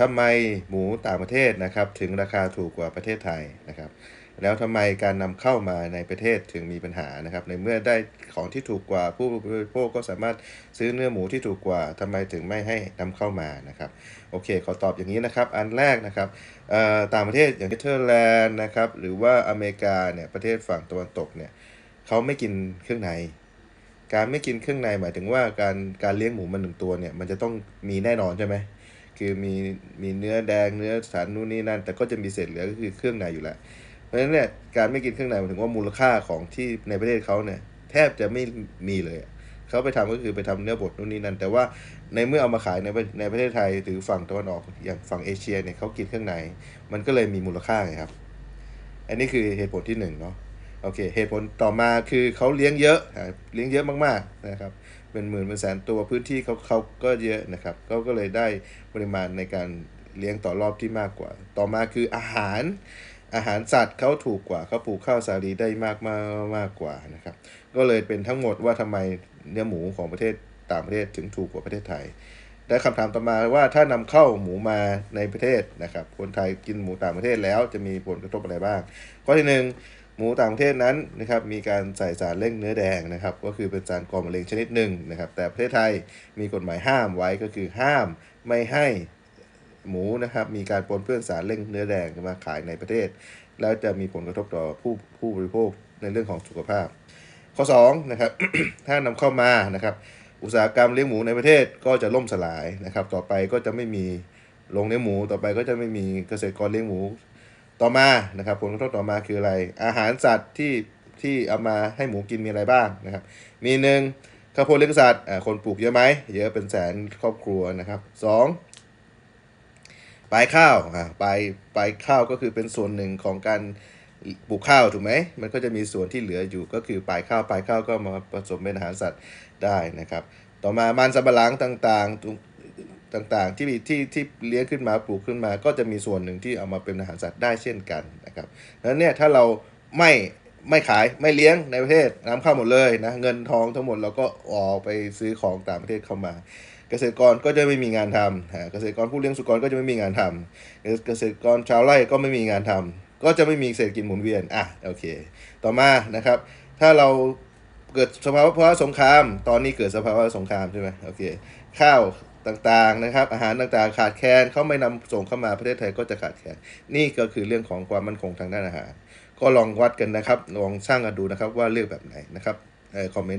ทำไมหมูต่างประเทศนะครับ ถึงราคาถูกกว่าประเทศไทยนะครับ แล้วทำไมการนำเข้ามาในประเทศถึงมีปัญหานะครับ ในเมื่อได้ของที่ถูกกว่าผู้บริโภคก็สามารถซื้อเนื้อหมูที่ถูกกว่าทำไมถึงไม่ให้นำเข้ามานะครับโอเค ขอตอบอย่างนี้นะครับ อันแรกนะครับต่างประเทศอย่างเนเธอร์แลนด์นะครับหรือว่าอเมริกาเนี่ยประเทศฝั่งตะวันตกเนี่ยเขาไม่กินเครื่องในการไม่กินเครื่องในหมายถึงว่าการการเลี้ยงหมูมันหนึ่งตัวเนี่ยมันจะต้องมีแน่นอนใช่ไหม คือมีมีเนื้อแดงเนื้อสันนู่นนี่นั่น แต่ก็จะมีเศษเหลือก็คือเครื่องในอยู่แล้วเพราะฉะนั้นเนี่ยการไม่กินเครื่องในหมายถึงว่ามูลค่าของที่ในประเทศเขาเนี่ยแทบจะไม่มีเลยเขาไปทำก็คือไปทำเนื้อบดนู่นนี่นั่น แต่ว่าในเมื่อเอามาขายในในประเทศไทยหรือฝั่งตะวันออกอย่างฝั่งเอเชียเนี่ยเขากินเครื่องในมันก็เลยมีมูลค่าไงครับ อันนี้คือเหตุผลที่หนึ่งเนาะ โอเคเหตุผลต่อมาคือเขาเลี้ยงเยอะเลี้ยงเยอะมากๆนะครับเป็นหมื่นเป็นแสนตัวพื้นที่เขาเขาก็เยอะนะครับเขาก็เลยได้ปริมาณในการเลี้ยงต่อรอบที่มากกว่า ต่อมาคืออาหารอาหารสัตว์เขาถูกกว่าเขาปลูกข้าวสาลีได้มากมากมากกว่านะครับก็เลยเป็นทั้งหมดว่าทำไมเนื้อหมูของประเทศต่างประเทศถึงถูกกว่าประเทศไทยและคำถามต่อมาว่าถ้านำเข้าหมูมาในประเทศนะครับคนไทยกินหมูต่างประเทศแล้วจะมีผลกระทบอะไรบ้าง ข้อที่หนึ่ง หมูต่างประเทศนั้นนะครับมีการใส่สารเร่งเนื้อแดงนะครับก็คือเป็นสารก่อมะเร็งชนิดหนึ่งนะครับแต่ประเทศไทยมีกฎหมายห้ามไว้ก็คือห้ามไม่ให้หมูนะครับมีการปนเปื้อนสารเร่งเนื้อแดงมาขายในประเทศ แล้วจะมีผลกระทบต่อผู้ผู้บริโภคในเรื่องของสุขภาพ ข้อ2นะครับถ้านำเข้ามานะครับอุตสาหกรรมเลี้ยงหมูในประเทศก็จะล่มสลายนะครับต่อไปก็จะไม่มีโรงเลี้ยงหมูต่อไปก็จะไม่มีเกษตรกรเลี้ยงหมู ต่อมานะครับผลกระทบต่อมาคืออะไร อาหารสัตว์ที่ที่เอามาให้หมูกินมีอะไรบ้างนะครับ มีหนึ่งข้าวโพดเลี้ยงสัตว์อ่าคนปลูกเยอะไหมเยอะเป็นแสนครอบครัวนะครับสองปลายข้าวอ่าปลายปลายข้าวก็คือเป็นส่วนหนึ่งของการปลูกข้าวถูกไหมมันก็จะมีส่วนที่เหลืออยู่ก็คือปลายข้าวปลายข้าวก็มาผสมเป็นอาหารสัตว์ได้นะครับ ต่อมามันสำปะหลังต่างๆ ต่างๆที่มีที่ที่เลี้ยงขึ้นมาปลูกขึ้นมา ก็จะมีส่วนหนึ่งที่เอามาเป็นอาหารสัตว์ได้เช่นกันนะครับดังนั้นเนี่ยถ้าเราไม่ไม่ขายไม่เลี้ยงในประเทศนำเข้าหมดเลยนะเงินทองทั้งหมดเราก็ออกไปซื้อของต่างประเทศเข้ามา เกษตรกรก็จะไม่มีงานทำเกษตรกรผู้เลี้ยงสุกรก็จะไม่มีงานทำเกษตรกรชาวไร่ก็ไม่มีงานทำก็จะไม่มีเศรษฐกิจหมุนเวียนอะโอเค ต่อมานะครับ ถ้าเราเกิดสภาวะสงคราม ตอนนี้เกิดสภาวะสงครามใช่ไหมโอเคข้าว ต่างๆนะครับ อาหารต่างๆ ขาดแคลนเขาไม่นำส่งเข้ามาประเทศไทยก็จะขาดแคลนนี่ก็คือเรื่องของความมั่นคงทางด้านอาหาร ก็ลองวัดกันนะครับ ลองสร้างกันดูนะครับว่าเลือกแบบไหนนะครับคอมเมนต์